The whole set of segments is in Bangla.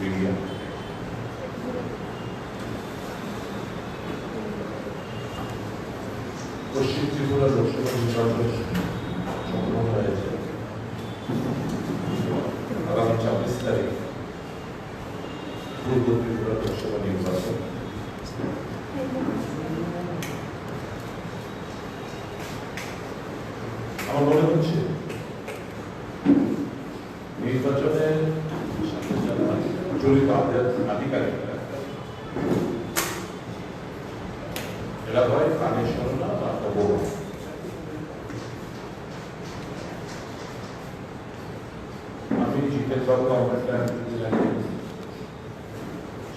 মিডিয়া পশ্চিম ত্রিপুরা লোকসভা আমার মনে হচ্ছে নির্বাচনে সাথে যারা জড়িত আধিকারিক- আধিকারিকরা এরা হয় শোনে না বা অবগত আমি জিতের বাবু আমার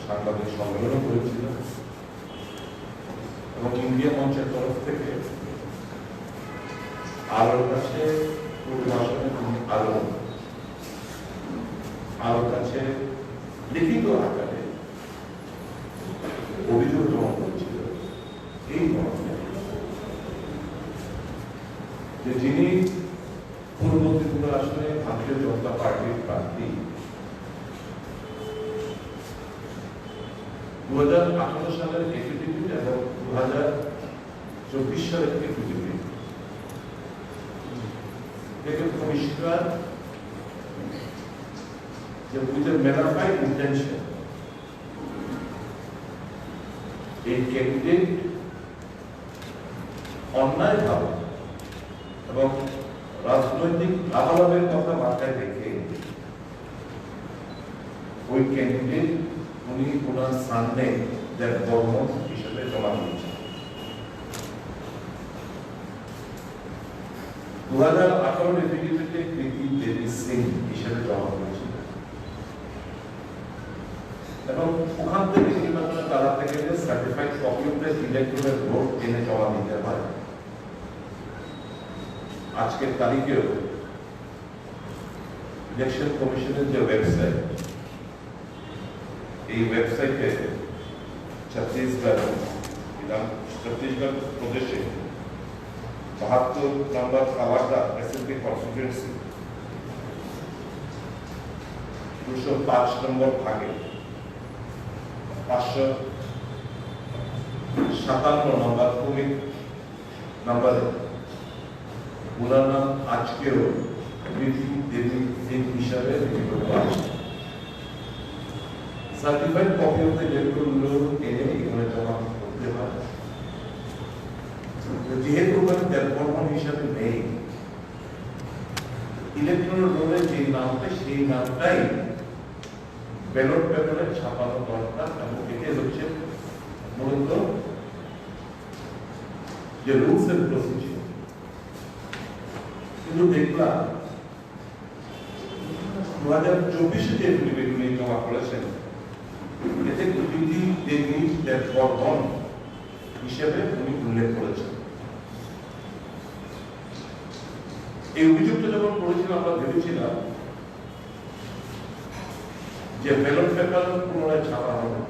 সাংবাদিক সম্মেলনও করেছিলাম এবং ইন্ডিয়া মঞ্চের তরফ থেকে আলোর কাছে তিনি আলো আলোর কাছে লিখিত আকারে অভিযোগ জমা করেছিল এই মর্মে যে যিনি পূর্ব ত্রিপুরা আসনে ভারতীয় জনতা পার্টির প্রার্থী দু হাজার আঠারো সালের এফিডেভিট এবং দু হাজার চব্বিশ সালের এফিডেভিট থেকে পরিষ্কার যে with a mala fide intention এই ক্যান্ডিডেট অন্যায়ভাবে এবং রাজনৈতিক লাভালাভের কথা মাথায় রেখে ওই ক্যান্ডিডেট উনি ওনার সামনে যার কর্ম হিসেবে জমা দিয়েছেন। দু হাজার আঠারো এফিডেভিটে কৃতি দেবী সিং হিসেবে জমা করেছিল এবং ওখান থেকে নির্বাচনে দাঁড়াতে গেলে সার্টিফাইড কপি অফ দ্য ইলেকট্রনের ভোট এনে জমা দিতে হয়, আজকের তারিখেও ইলেকশন কমিশনের যে ওয়েবসাইট এই ওয়েবসাইটে ছত্তিশগড় ছত্তিশগড় প্রদেশে বাহাত্তর নম্বর কনস্টিটুয়েন্সি দুশো পাঁচ নম্বর ভাগে পাঁচশো সাতান্ন নম্বর ক্রমিক নম্বরে নাম আজকেও সিং হিসাবে সার্টিফাইড কপি অফ দ্য ইলেকট্রনগুলো এনে এখানে জমা করতে হয় যেহেতু ওখানে দেববর্মন হিসাবে নেই ইলেকট্রনের রোলে যে নামটা সেই নামটাই ব্যালট পেপারে ছাপানো দরকার এবং এতে হচ্ছে মূলত যে রুলস এন্ড প্রসিডিউর কিন্তু দেখলাম হাজার চব্বিশে যে জমা করেছেন। এতে হিসেবে উনি উল্লেখ করেছেন। এই অভিযোগটা যখন আমরা ভেবেছিলাম যে ব্যালট পেপার পুনরায় ছাপা হবে।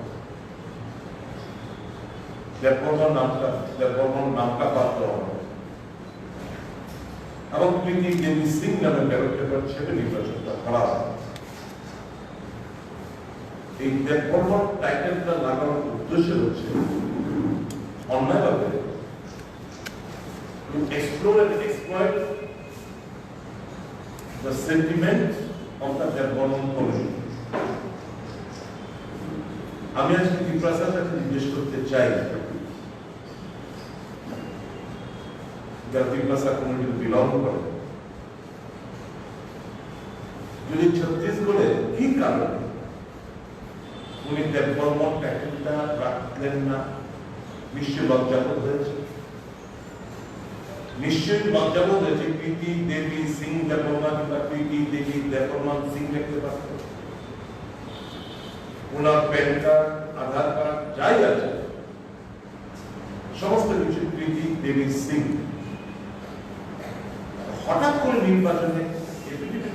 নামটা নামটা বাদ দেওয়া হবে। এবং প্রীতি দেবী সিং নামে ব্যালট পেপার হিসেবে নির্বাচনটা করা এই দেববর্মন টাইটেলটা লাগানোর উদ্দেশ্য হচ্ছে অন্যায়ভাবে to explore and exploit the sentiment of the Derbon Commission. আমি আজকে ত্রিপ্রাসার কাছে জিজ্ঞেস করতে চাই, যারা ত্রিপ্রাসা কমিউনিটি বিলং করে যদি ছত্তিশগড়ে কি কারণে? উনি দেববর্মন রাখলেন না। নিশ্চয় লজ্জাবোধ হয়েছে। নিশ্চয়ই লজ্জাবোধ হয়েছে। প্রীতি দেবী সিং দেববর্মা কিংবা প্রীতি দেবী দেববর্মা সিং দেখতে পারত ওনার প্যান কার্ড আধার কার্ড, যাই আছে। সমস্ত কিছু প্রীতি দেবী সিং। হঠাৎ করে নির্বাচনে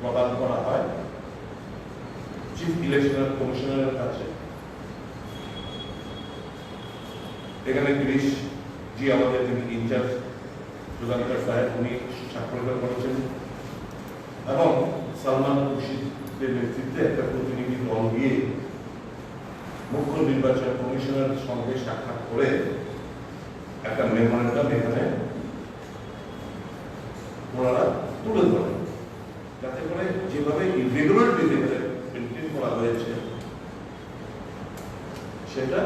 প্রদান করা হয় চিফ ইলেকশন কমিশনারের কাছে। এখানে গিরিশ জি আমাদের যিনি ইনচার্জ সুধাকর সাহেব, উনি স্বাক্ষর করেছেন। এবং সালমান খুরশিদের নেতৃত্বে একটা প্রতিনিধি দল গিয়ে মুখ্য নির্বাচন কমিশনের সঙ্গে সাক্ষাৎ করে একটা মেমোরেন্ডাম এখানে ওনারা তুলে ধরেন যাতে করে যেভাবে ইরেগুলারিটি এখানে মেনটেন করা হয়েছে সেটা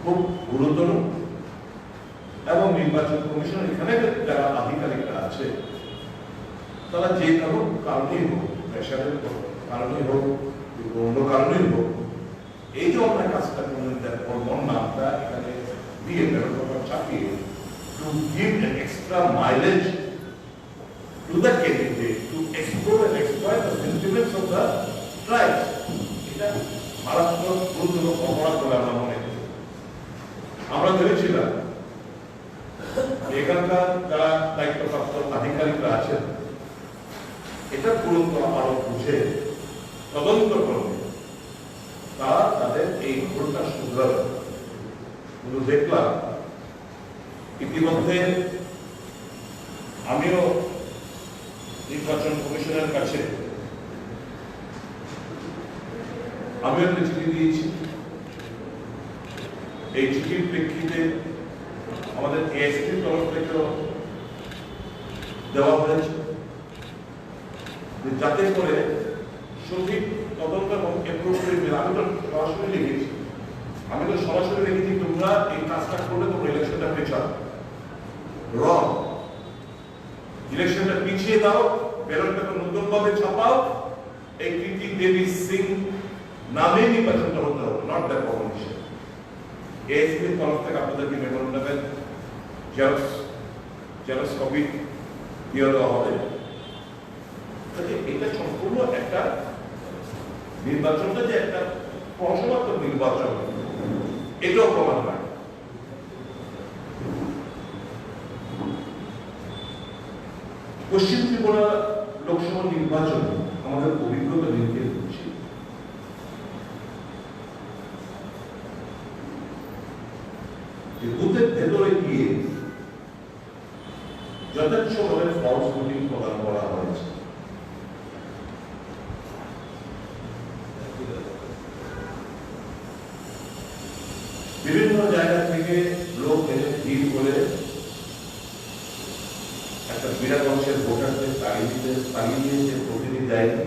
খুব গুরুতর এবং নির্বাচন কমিশন এখানে যারা আধিকারিকরা আছে, তারা যে কারও কারণেই হোক, প্রেশারের কারণেই হোক অন্য কারণেই হোক, এই যে অন্যায় কাজটা করলেন তার কর্মর নামটা এখানে দিয়ে চাপিয়ে to give an extra mileage to the candidate to explore and exploit the sentiments of the tribes এটা মারাত্মক গুরুতর অপরাধ বলে আমরা মনে করি আমরা ভেবেছিলাম এখানকার যারা দায়িত্বপ্রাপ্ত আধিকারিকরা আছেন, এটা গুরুত্ব আরও বুঝে তদন্ত করবে। তারা তাদের এই ভুলটা শুধরাবে। কিন্তু দেখলাম, ইতিমধ্যে আমিও নির্বাচন কমিশনের কাছে আমিও একটা চিঠি দিয়েছি। এই চিঠির প্রেক্ষিতে আমাদের এএসপির তরফ থেকেও দেওয়া হয়েছে যাতে করে সঠিক তদন্ত এবং appropriate আমি তো সরাসরি লিখেছি। আমি তো সরাসরি লিখেছি, তোমরা এই কাজটা করলে তোমরা ইলেকশনটা পেছাও। রং ইলেকশনটা পিছিয়ে দাও ব্যালট পেপার নতুন ভাবে ছাপাও, এই কৃতি দেবী সিং নামে নির্বাচনটা হতে হবে নট দ্য কমিশন এএসপির তরফ থেকে আপনাদেরকে মেমোরেন্ডামের জেরক্স জেরক্স কপি দিয়ে দেওয়া হবে কাজে এটা সম্পূর্ণ একটা নির্বাচনটা যে একটা পড়াশোনাত্মক নির্বাচন? এটাও প্রমাণ হয় পশ্চিম ত্রিপুরা লোকসভা নির্বাচন আমাদের অভিজ্ঞতা নির্দেশ দিচ্ছে যে বুথের ভেতরে গিয়ে যথেচ্ছভাবে ফলস ভোটিং প্রদান করা হয়েছে বিভিন্ন জায়গা থেকে লোক ভিড় করে একটা বিরাট অংশের ভোটারদের তাড়িয়ে দিতে তাড়িয়ে দেয়নি।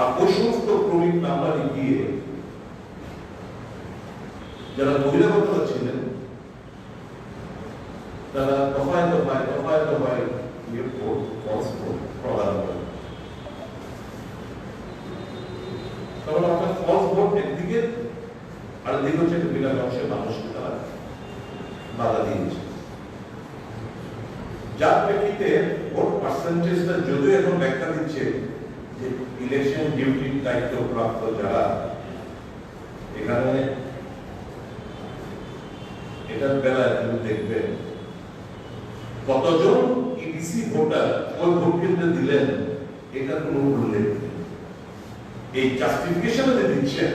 আর ক্রমিক নাম্বার গিয়ে যারা বহিরাগতরা ছিলেন, তারা দফায় দফায় দফায় দফায় গিয়ে ভোট ফলস ভোট প্রদান করেন তাহলে আপনার ফলস ভোট একদিকে আর দিকে হচ্ছে একটা বিরাট অংশের মানুষকে তারা বাধা দিয়েছে যার প্রেক্ষিতে ভোট পার্সেন্টেজটা যদিও এখন ব্যাখ্যা দিচ্ছে যে ইলেকশন ডিউটির দায়িত্ব প্রাপ্ত যারা, এখানে এটার বেলায় তুমি দেখবেন, কতজন ইডিসি ভোটার ওই ভোট কেন্দ্রে দিলেন এটা কোনো উল্লেখ। এই জাস্টিফিকেশন যে দিচ্ছেন,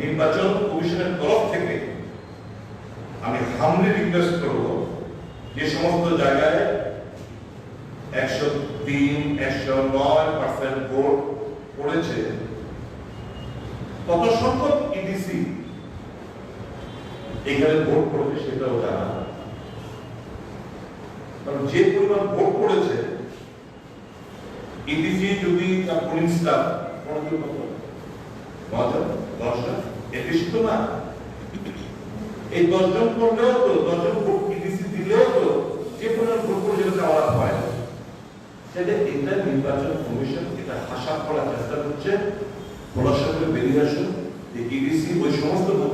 নির্বাচন কমিশনের তরফ থেকে আমি হামলি রিকোয়েস্ট করব যে সমস্ত জায়গায় একশো তিন, একশো নয় পার্সেন্ট ভোট পড়েছে, কত সংখ্যক ইডিসি এখানে ভোট পড়েছে সেটাও জানা কারণ যে পরিমাণ ভোট পড়েছে ইডিসি যদি তার পোলিং নজন দশজন? না। এই দশজন করলেও তো, দশজন ভোট ইডিসি দিলেও তো যে পরিমাণ দেওয়া হয় সেটা এটা নির্বাচন কমিশন এটা আশা করার চেষ্টা করছে। করে বেরিয়ে আসুন যে ইডিসি ওই সমস্ত ভোট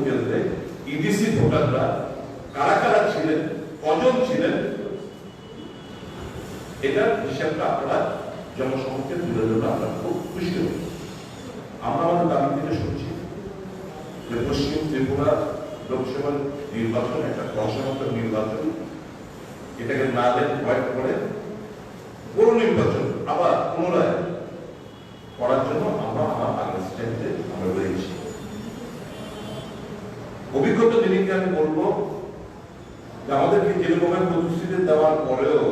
ইডিসি ভোটাররা কারা কারা ছিলেন, কজন ছিলেন এটার হিসাবটা আপনারা জনসমক্ষে তুলে ধরলে আমরা খুব খুশি হব আমরা আমাদের দাবি থেকে শুনছি যে পশ্চিম ত্রিপুরা লোকসভা নির্বাচন, একটা রহস্যমত্তর নির্বাচন এটাকে না দেন ভয় করে পুরো নির্বাচন আবার পুনরায় করার জন্য আমরা আমার আগের স্টেপে আমরা রয়েছি। অভিজ্ঞতা দিদিকে আমি বলব যে আমাদেরকে যেরকমের প্রতিশ্রুতি দেওয়ার পরেও,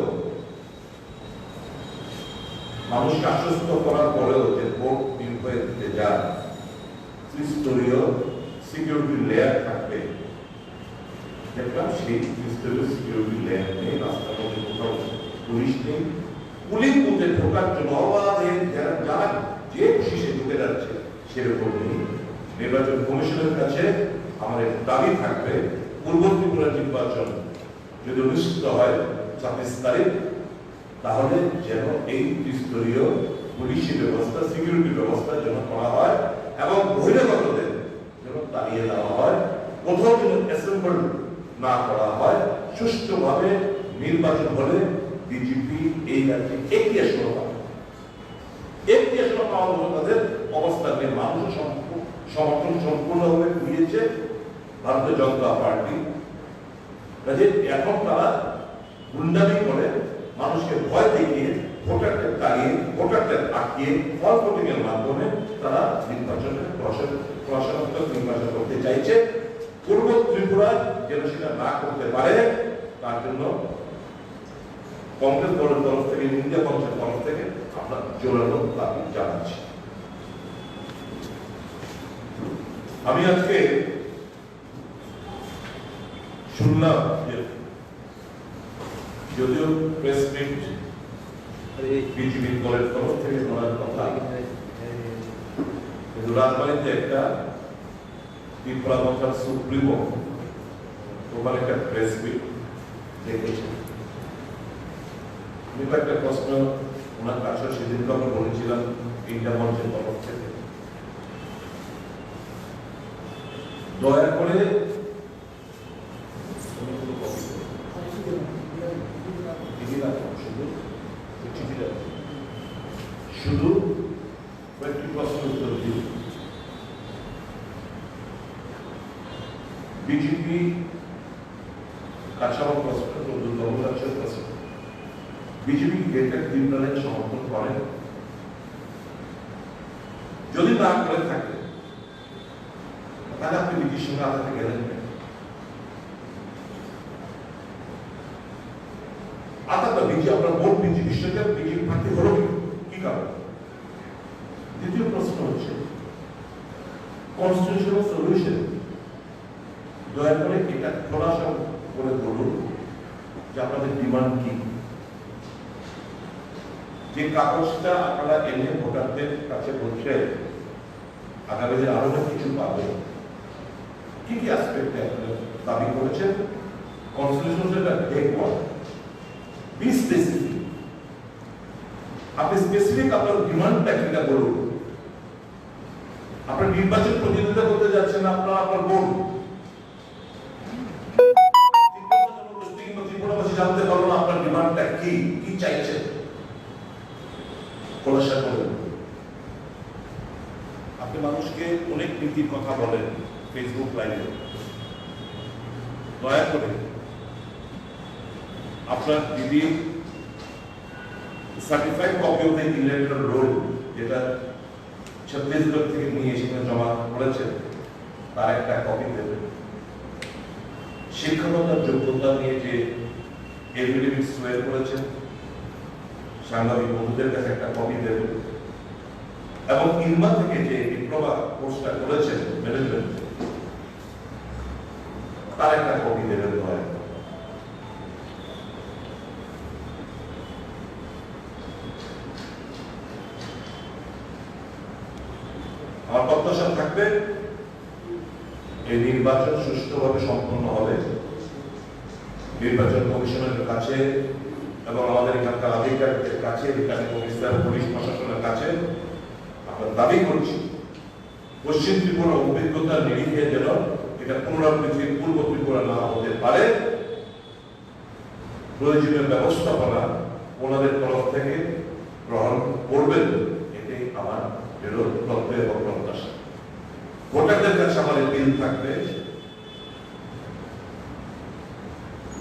মানুষকে আশ্বস্ত করার পরেও যে ভোট নির্ভয়ে দিতে যান ত্রিস্তরীয় সিকিউরিটি লেয়ার থাকবে। দেখলাম সেই ত্রিস্তরীয় সিকিউরিটি লেয়ার নেই, রাস্তার মধ্যে কোথাও পুলিশ নেই। পুলিশ বুথে ঢোকার জন্য অবাধে যারা যে খুশি ঢুকে যাচ্ছে, সেরকম নেই। নির্বাচন কমিশনের কাছে আমাদের দাবি থাকবে, পূর্ব ত্রিপুরা নির্বাচন যদি অনুষ্ঠিত হয় ছাব্বিশ তারিখ, তাহলে যেন এই ত্রিস্তরীয় পুলিশি ব্যবস্থা সিকিউরিটি ব্যবস্থা যেন করা হয় এবং বহিরাগতদের যেন তাড়িয়ে দেওয়া হয়। কোথাও যেন অ্যাসেম্বল না করা হয়, সুষ্ঠুভাবে নির্বাচন হলে বিজেপি এই রাজ্যে একটি আসন পাবে। একটি আসন পাওয়ার মতো তাদের অবস্থা নেই। মানুষ সমর্থন সম্পূর্ণভাবে দিয়েছে ভারতীয় জনতা পার্টি। কাজে এখন তারা গুন্ডামি করে, মানুষকে ভয় দেখিয়ে, ভোটারদের তাড়িয়ে, ভোটারদের আটকিয়ে ফল ভোটিং এর মাধ্যমে তারা নির্বাচনে প্রশাসনাত্মক নির্বাচন করতে চাইছে। পূর্ব ত্রিপুরা যেন সেটা না করতে পারে তার জন্য কংগ্রেস দলের তরফ থেকে ইন্ডিয়া কংগ্রেসের তরফ থেকে আমরা জোরালো দাবি জানাচ্ছি। আমি আজকে শুনলাম যে যদিও প্রেস মিট বিজেপি দলের তরফ থেকে করার কথা রাজবাড়িতে একটা বাংলার সুপ্রিমো তোমার একটা প্রেস মিট দেখেছি। আমি একটা প্রশ্ন, ওনার কাছে সেদিনকে আমরা বলেছিলাম, তিনটা মঞ্চের তরফ থেকে। দয়া করে শুধু কয়েকটি প্রশ্ন উত্তর দিন বিজেপি কাছাও প্রশ্ন দুর্গম রাজ্যের প্রশ্ন বিজেপি গ্রেটার ত্রিপুরানের সমর্থন করেন যদি না করে থাকে, তাহলে আপনি বিজেপির সঙ্গে আলাদা গেলেন? আলাদা আপনার ভোট বিজেপির সঙ্গে বিজেপি প্রার্থী? কি কারণ দ্বিতীয় প্রশ্ন হচ্ছে কনস্টিটিউশনাল সলিউশন দয়া করে এটা খোলাসা করে বলুন যে আপনাদের ডিমান্ড কি যে কাগজটা আপনারা এনে ভোটারদের কাছে বলছে, আগামী দিনে আরও কিছু পাবে, কি কি অ্যাসপেক্টে আপনারা দাবি করেছেন? কনস্টিটিউশন সেটা টেক ওয়ান বি স্পেসিফিক আপনি স্পেসিফিক আপনার নির্বাচন প্রতিযোগিতা করতে যাচ্ছেন আপনার আপনার বোর্ড নীতির কথা বলেন ফেসবুক লাইভে দয়া করে আপনার দিদি certified copy of the electoral roll যেটা ছত্তিশগড় থেকে নিয়ে এসে জমা করেছেন, তার একটা কপি দেবেন। শিক্ষকতার যোগ্যতা নিয়ে যে এফিডেভিট সোয়ার করেছেন, সাংবাদিক বন্ধুদের কাছে একটা কপি দেবেন। এবং ইলমা থেকে যে ডিপ্লোমা কোর্সটা করেছেন ম্যানেজমেন্ট তার একটা কপি দেবেন দয়া থাকবে এই নির্বাচন সুষ্ঠুভাবে সম্পন্ন হবে নির্বাচন কমিশনের কাছে এবং আমাদের এখানকার আধিকারিকদের কাছে এখানে পুলিশ প্রশাসনের কাছে আমরা দাবি করছি পশ্চিম ত্রিপুরা অভিজ্ঞতার নিরিখে যেন এটা পুনরাবৃত্তির পূর্ব ত্রিপুরা না হতে পারে, প্রয়োজনীয় ব্যবস্থাপনা ওনাদের তরফ থেকে গ্রহণ করবেন, এটাই আমার দৃঢ় তত্ত্ব এবং প্রত্যাশা। ভোটারদের কাছে আমার বিল থাকবে।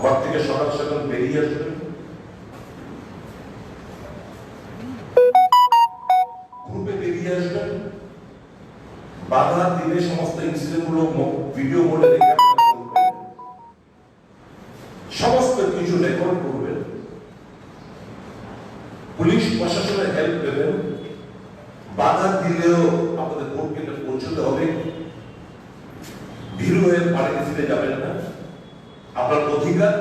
ঘর থেকে সকাল সকাল বেরিয়ে আসবেন যাবেন না। আপনার অধিকার,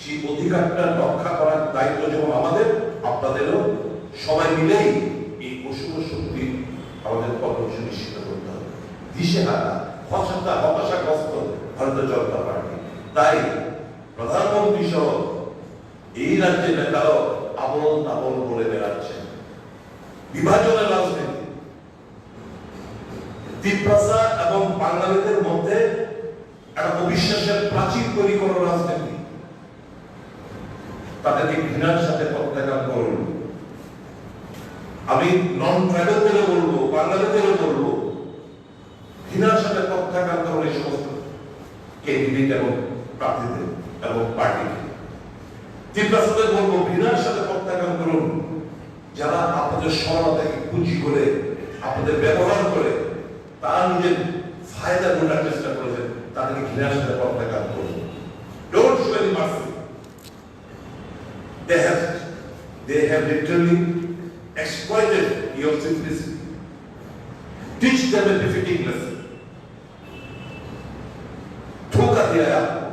সেই অধিকারটা রক্ষা করার দায়িত্ব যেমন আমাদের, আপনাদেরও সবাই মিলেই এই অশুভ শক্তি আমাদের কর্ম সুনিশ্চিত করতে হবে। দিশেহারা, হতাশা, হতাশাগ্রস্ত ভারতীয় জনতা পার্টি। তাই প্রধানমন্ত্রী সহ এই রাজ্যের নেতারাও আবল তাবল বলে বেড়াচ্ছেন। বিভাজনের রাজনীতি। তিপ্রাসা এবং বাঙালিদের মধ্যে একটা অবিশ্বাসের প্রাচীর তৈরি করার রাজনীতি। তাদেরকে ঘৃণার সাথে প্রত্যাখ্যান করুন। আমি নন ট্রাইবেলদেরও বলব বাঙালিদেরও বলব, ঘৃণার সাথে প্রত্যাখ্যান করুন এই সমস্ত ক্যান্ডিডেট এবং প্রার্থীদের এবং পার্টিকে। তিপ্রাসাদের বলব, ঘৃণার সাথে প্রত্যাখ্যান করুন। যারা আপনাদের সরলতাকে পুঁজি করে আপনাদের ব্যবহার করে, তারা নিজের ফায়দা গোটার চেষ্টা তাদেরকে ঘৃণার সাথে প্রত্যাখ্যান করুন don't show any mercy they have they have literally exploited your simplicity teach them a befitting lesson धोखा दिया है आपको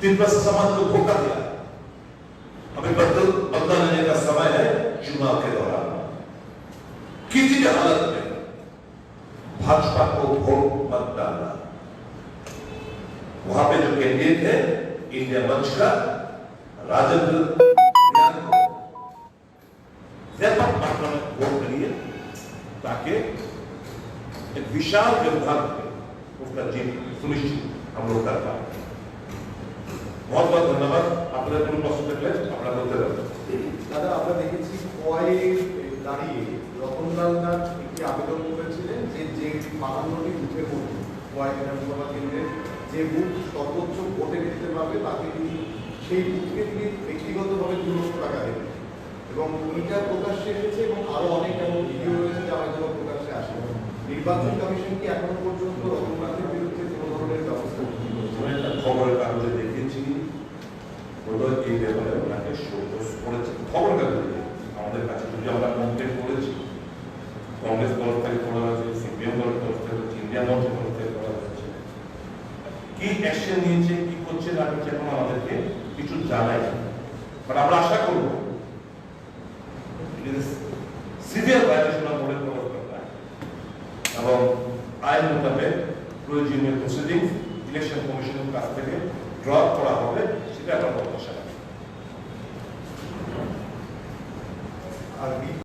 तिब्बत समाज को धोखा दिया पे जो कैंडिडेट है इंडिया मंच का राजेंद्र व्यापक मात्रा में वोट करिए ताकि एक विशाल व्यवधान में उसका जीत सुनिश्चित हम लोग कर पाए बहुत बहुत धन्यवाद আপনাদের কোনো প্রশ্ন থাকলে আপনারা বলতে পারেন দাদা আমরা দেখেছি কয়ে দাঁড়িয়ে রতনলাল নাথ একটি আবেদন করেছিলেন যে যে বাহান্নটি বুথের মধ্যে কয় বিধানসভা কেন্দ্রের যে বুথ সর্বোচ্চ ভোটে দিতে পারবে তাকে তিনি সেই বুথকে তিনি ব্যক্তিগতভাবে দু লক্ষ টাকা দেবেন এবং এইটা প্রকাশ্যে এসেছে এবং আরও অনেক এমন ভিডিও রয়েছে যা হয়তো প্রকাশ্যে আসে নির্বাচন কমিশন কি এখনও পর্যন্ত রতননাথের বিরুদ্ধে কোনো ধরনের ব্যবস্থা খবরের কাগজে দেখেছি এই ব্যাপারে ওনাকে সন্তোষ করেছে। খবর কাগজে আমাদের কাছে যদি আমরা কমপ্লেন করেছি কংগ্রেস তরফ থেকে করা হয়েছে সিপিএম তরফ থেকে হয়েছে, ইন্ডিয়া মঞ্চের তরফ কি অ্যাকশন নিয়েছে, কি করছে না করছে এখন আমাদেরকে কিছু জানাই। বাট আমরা আশা করব